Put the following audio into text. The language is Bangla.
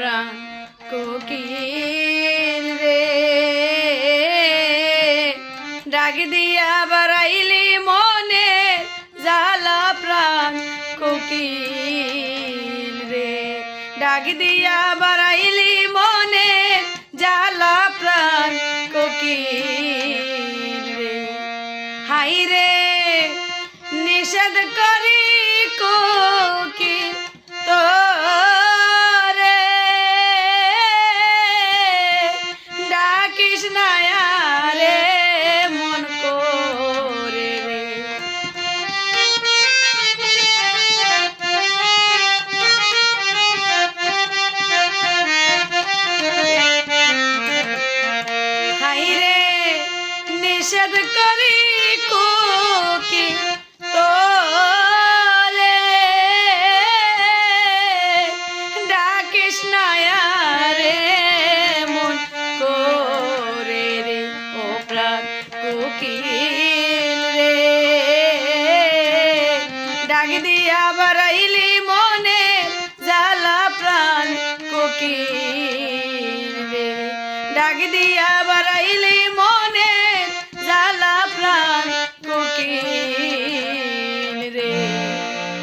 প্রাণ কোকিল রে। ডাক দিয়া বাড়াইলি মনে জ্বালা প্রাণ কোকিল রে। ডাক দিয়া বাড়াইলি মনে জ্বালা প্রাণ কোকিল রে। হাই রে নিষেধ করি নিষেধ করি কোকি তোলে। ডাকিস রে মন করে রে, ও প্রাণ কোকিল রে। ডাক দিয়া বারাইলি মনে, জ্বালা প্রাণ কোকিল রে। ডাক দিয়া বারাইলি মনে